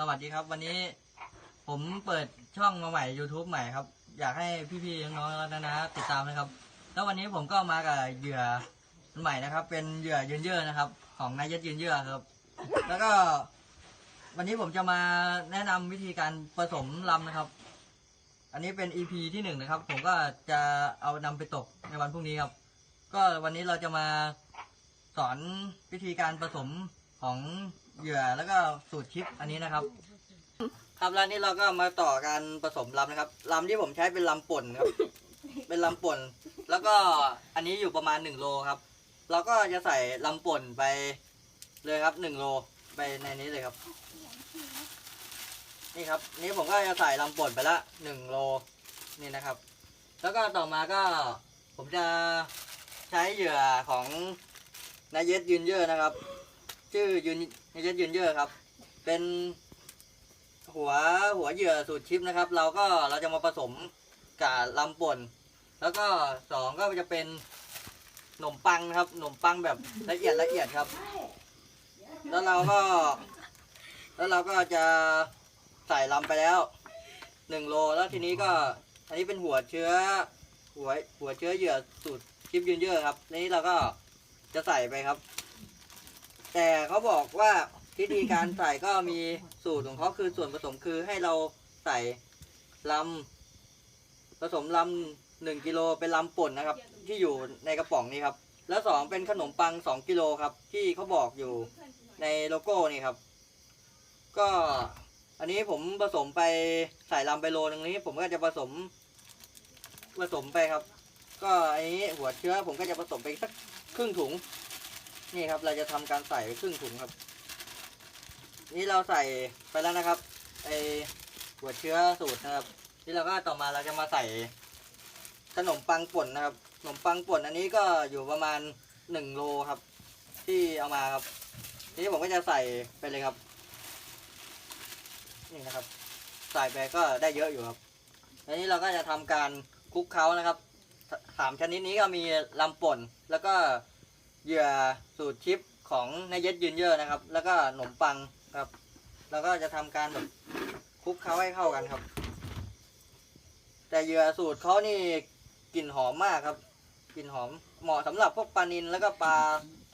สวัสดีครับ วันนี้ผมเปิดช่องมาใหม่ YouTube ใหม่ครับ อยากให้พี่ๆน้องๆแล้วนะติดตามนะครับ แล้ววันนี้ผมก็มากับเหยื่อใหม่นะครับ เป็นเหยื่อยืนเยื่อนะครับ ของนายยัดยืนเยื่อครับ แล้วก็ วันนี้ผมจะมาแนะนำวิธีการผสมลำนะครับ อันนี้เป็น EP ที่หนึ่งนะครับ ผมก็จะเอานำไปตกในวันพรุ่งนี้ครับ ก็วันนี้เราจะมาสอนวิธีการผสม ของเหยื่อแล้วก็สูตรชิปอันนี้นะครับ ครับแล้วนี้เราก็มาต่อการผสมลำนะครับลำที่ผมใช้เป็นลำป่นครับ เป็นลำป่น แล้วก็อันนี้อยู่ประมาณหนึ่งโลครับเราก็จะใส่ลำป่นไปเลยครับหนึ่งโลไปในนี้เลยครับ นี่ครับ นี่ผมก็จะใส่ลำป่นไปละหนึ่งโลนี่นะครับ แล้วก็ต่อมาก็ผมจะใช้เหยื่อของนายเยสยืนเยอะนะครับ ชื่อยืนนายเยสยืนเยอะครับ เป็นหัวหัวเหยื่อสูตรชิปนะครับ เราก็เราจะมาผสมกับลำป่น แล้วก็สองก็จะเป็นขนมปังนะครับขนมปังแบบละเอียดละเอียดครับ แล้วเราก็ แล้วเราก็จะใส่ลำไปแล้วหนึ่งโลแล้วทีนี้ก็ อันนี้เป็นหัวเชื้อ หัวหัวเชื้อเหยื่อสูตรชิปยืนเยอะครับนี้เราก็จะใส่ไปครับ แต่เขาบอกว่าวิธีการใส่ก็มีสูตรของเขาคือส่วนผสมคือให้เราใส่ลำผสมลำหนึ่งกิโลเป็นลำป่นนะครับ ที่อยู่ในกระป๋องนี้ครับ แล้วสองเป็นขนมปังสองกิโลครับ ที่เขาบอกอยู่ในโลโก้นี่ครับ ก็อันนี้ผมผสมไปใส่ลำไปโลนึงนี้ ผมก็จะผสมผสมไปครับ ก็อันนี้หัวเชื้อผมก็จะผสมไปสักครึ่งถุง นี่ครับเราจะทำการใส่ครึ่งถุงครับ นี่เราใส่ไปแล้วนะครับไอหัวเชื้อสูตรนะครับ นี่เราก็ต่อมาเราจะมาใส่ขนมปังป่นนะครับขนมปังป่นอันนี้ก็อยู่ประมาณหนึ่งโลครับ ที่เอามาครับทีนี้ผมก็จะใส่ไปเลยครับ นี่นะครับ ใส่ไปก็ได้เยอะอยู่ครับทีนี้เราก็จะทำการคลุกเคล้านะครับสสามชนิดนี้ก็มีลำป่นแล้วก็ เหยื่อสูตรชิปของนายเย็ดยืนเยอะนะครับ แล้วก็ขนมปังครับ แล้วก็จะทำการแบบคลุกเคล้าให้เข้ากันครับ แต่เหยื่อสูตรเขานี่กลิ่นหอมมากครับกลิ่นหอมเหมาะสำหรับพวกปลานิลแล้วก็ปลา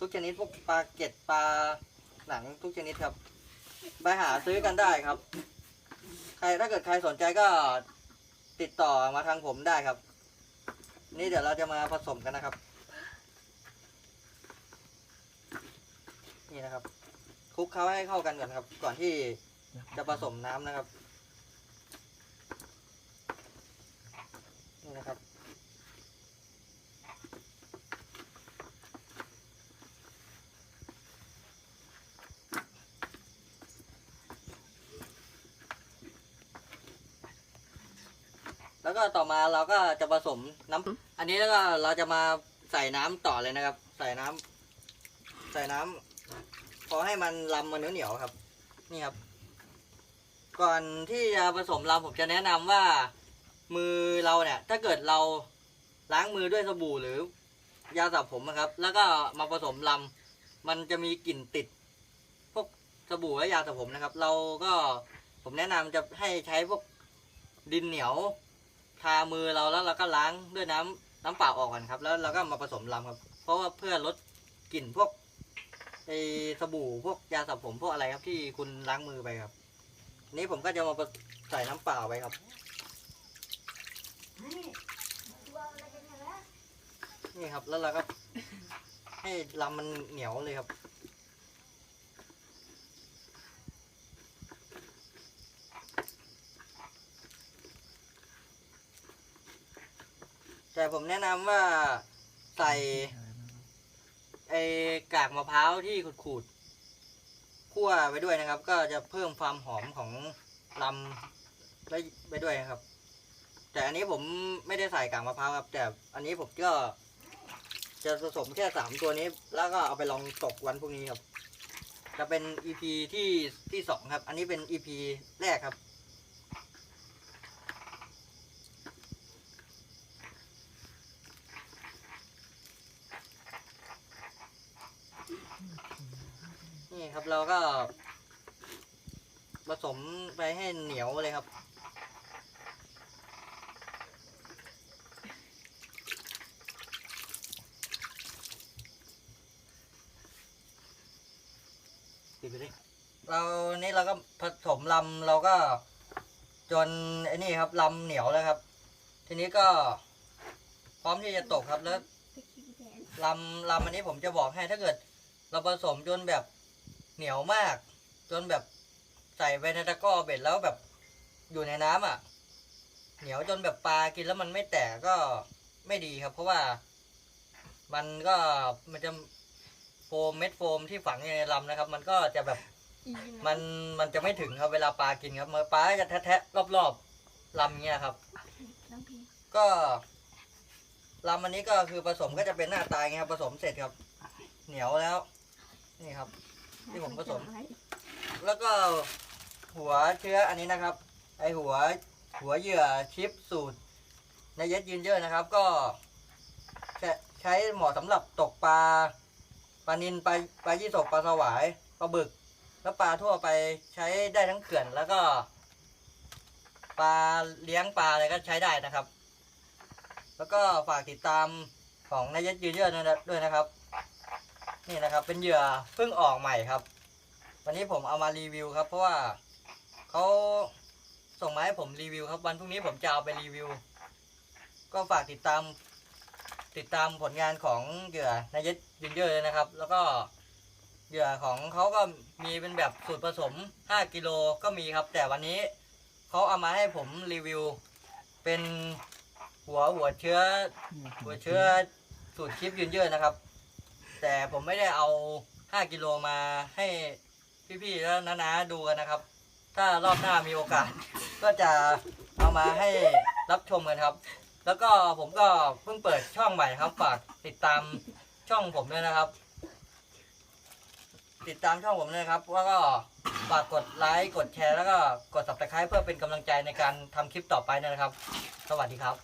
ทุกชนิดพวกปลาเก็ดปลาหนังทุกชนิดครับไปหาซื้อกันได้ครับ ใครถ้าเกิดใครสนใจก็ติดต่อมาทางผมได้ครับ นี่เดี๋ยวเราจะมาผสมกันนะครับ นี่นะครับคลุกเคล้าให้เข้ากันก่อนครับ ก่อนที่จะผสมน้ำนะครับนี่นะครับ แล้วก็ต่อมาเราก็จะผสมน้ำอันนี้แล้วก็เราจะมาใส่น้ำต่อเลยนะครับ ใส่น้ำใส่น้ำ พอให้มันลำมันเหนียวๆครับ นี่ครับ ก่อนที่จะผสมลำผมจะแนะนำว่า มือเราเนี่ย ถ้าเกิดเราล้างมือด้วยสบู่หรือยาสระผมนะครับ แล้วก็มาผสมลำมันจะมีกลิ่นติด พวกสบู่และยาสระผมนะครับ เราก็ผมแนะนำจะให้ใช้พวกดินเหนียวทามือเราแล้วเราก็ล้างด้วยน้ำน้ำเปล่าออกก่อนครับ แล้วเราก็มาผสมลำครับ เพราะว่าเพื่อลดกลิ่นพวก ไอสบู่พวกยาสระผมพวกอะไรครับที่คุณล้างมือไปครับ นี้ผมก็จะมาใส่น้ำเปล่าไปครับ นี่ครับแล้วเราก็ให้ลำมันเหนียวเลยครับแต่ผมแนะนำว่าใส่ ไอกากมะพร้าวที่ขูดๆคั่วไปด้วยนะครับ ก็จะเพิ่มความหอมของลำไปไปด้วยนะครับ แต่อันนี้ผมไม่ได้ใส่กากมะพร้าวครับ แต่อันนี้ผมก็ จะผสมแค่สามตัวนี้ แล้วก็เอาไปลองตกวันพรุ่งนี้ครับ จะเป็น EP ที่ที่สองครับ อันนี้เป็น EP แรกครับ นี่ครับ เราก็ผสมไปให้เหนียวเลยครับปิดไปดิเรานี่เราก็ผสมลำเราก็จนไอ้นี่ครับลำเหนียวแล้วครับ ทีนี้ก็พร้อมที่จะตกครับแล้วลำลำอันนี้ผมจะบอกให้ถ้าเกิด เราผสมจนแบบ เหนียวมาก จนแบบใส่ไปในตะกร้อเบ็ดแล้วแบบอยู่ในน้ำอะ เหนียวจนแบบปลากินแล้วมันไม่แตกก็ไม่ดีครับ เพราะว่ามันก็มันจะโฟมเม็ดโฟมที่ฝังอยู่ในลำนะครับ มันก็จะแบบมันมันจะไม่ถึงครับเวลาปลากินครับมันปลาจะแทะๆรอบๆลำเงี้ยครับ ก็ลำอันนี้ก็คือผสมก็จะเป็นหน้าตาอย่างเงี้ยครับผสมเสร็จครับ เหนียวแล้ว นี่ครับ ที่ผมผสม แล้วก็หัวเชื้ออันนี้นะครับ ไอหัวหัวเหยื่อชิปสูตรในเย็ดยืนเยอะนะครับ ก็ใช้ใช้เหมาะสำหรับตกปลาปลานินปลาปลายี่สกปลาสวายปลาบึก แล้วปลาทั่วไปใช้ได้ทั้งเขื่อนแล้วก็ ปลาเลี้ยงปลาอะไรก็ใช้ได้นะครับ แล้วก็ฝากติดตามของนายเย็ดยืนเยอะด้วยนะครับ นี่นะครับ เป็นเหยื่อเพิ่งออกใหม่ครับ วันนี้ผมเอามารีวิวครับ เพราะว่าเขาส่งมาให้ผมรีวิวครับ วันพรุ่งนี้ผมจะเอาไปรีวิว ก็ฝากติดตาม ติดตามผลงานของเหยื่อนายเย็ดยืนเยอะเลยนะครับ แล้วก็เหยื่อของเขาก็มีเป็นแบบสูตรผสม 5 กิโลก็มีครับ แต่วันนี้เขาเอามาให้ผมรีวิว เป็นหัวหัวเชื้อ หัวเชื้อสูตรคลิปยืนเยอะนะครับ แต่ผมไม่ได้เอา 5 กิโลมาให้พี่ๆแล้วน้าๆดูกันนะครับ ถ้ารอบหน้ามีโอกาส ก็จะเอามาให้รับชมกันครับ แล้วก็ผมก็เพิ่งเปิดช่องใหม่ครับฝากติดตามช่องผมด้วยนะครับ ติดตามช่องผมด้วยครับแล้วก็ฝากกดไลค์กดแชร์แล้วก็กด subscribe เพื่อเป็นกำลังใจในการทำคลิปต่อไปนะครับ สวัสดีครับ